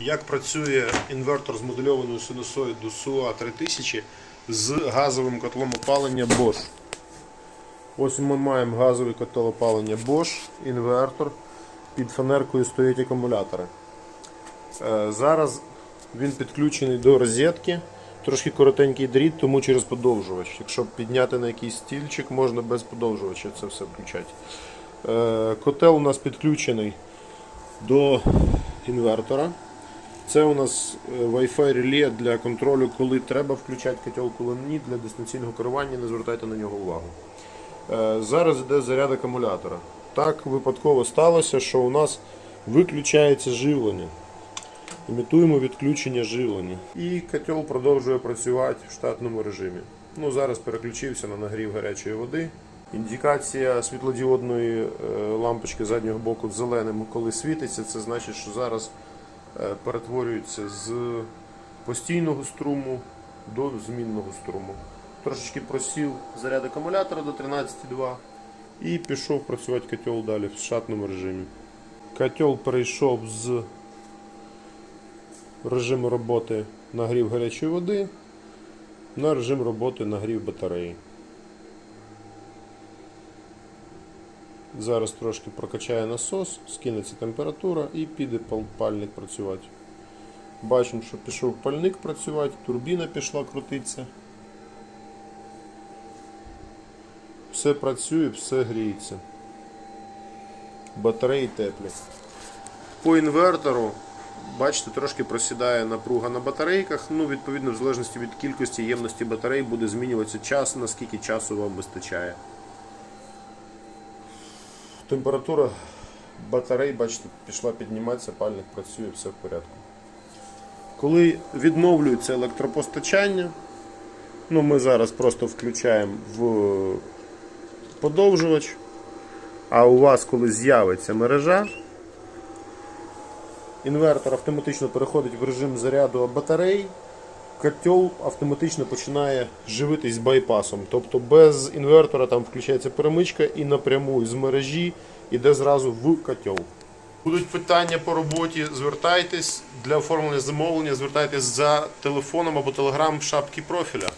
Як працює інвертор з модульованою синусоїдою SUA 3000 з газовим котлом опалення Bosch. Ось ми маємо газовий котел опалення Bosch, інвертор. Під фанеркою стоять акумулятори. Е, Зараз він підключений до розетки. Трошки коротенький дріт, тому через подовжувач. Якщо підняти на якийсь стільчик, можна без подовжувача це все включати. Е, Котел у нас підключений до інвертора. Це у нас е, Wi-Fi реле для контролю, коли треба включати котел, коли ні, для дистанційного керування, не звертайте на нього увагу. Е, Зараз йде заряд акумулятора. Так випадково сталося, що у нас виключається живлення. Імітуємо відключення живлення. І котел продовжує працювати в штатному режимі. Ну, Зараз переключився на нагрів гарячої води. Індикація світлодіодної е, лампочки заднього боку зеленим, коли світиться, це значить, що зараз перетворюється з постійного струму до змінного струму. Трошечки просів заряд акумулятора до 13,2 і пішов працювати котел далі в штатному режимі. Котел перейшов з режиму роботи нагрів гарячої води на режим роботи нагрів батареї. Зараз трошки прокачає насос, скинеться температура і піде пальник працювати. Бачимо, що пішов пальник працювати, турбіна пішла крутитися. Все працює, все гріється. Батареї теплі. По інвертору, бачите, трошки просідає напруга на батарейках. Ну, відповідно, в залежності від кількості ємності батарей буде змінюватися час, наскільки часу вам вистачає. Температура батарей, бачите, пішла підніматися, пальник працює, все в порядку. Коли відновлюється електропостачання, ну ми зараз просто включаємо в подовжувач, а у вас, коли з'явиться мережа, інвертор автоматично переходить в режим заряду батарей, котел автоматично починає живитись байпасом. Тобто без інвертора там включається перемичка і напряму з мережі йде зразу в котел. Будуть питання по роботі, звертайтесь для оформлення замовлення, звертайтесь за телефоном або телеграм в шапці профіля.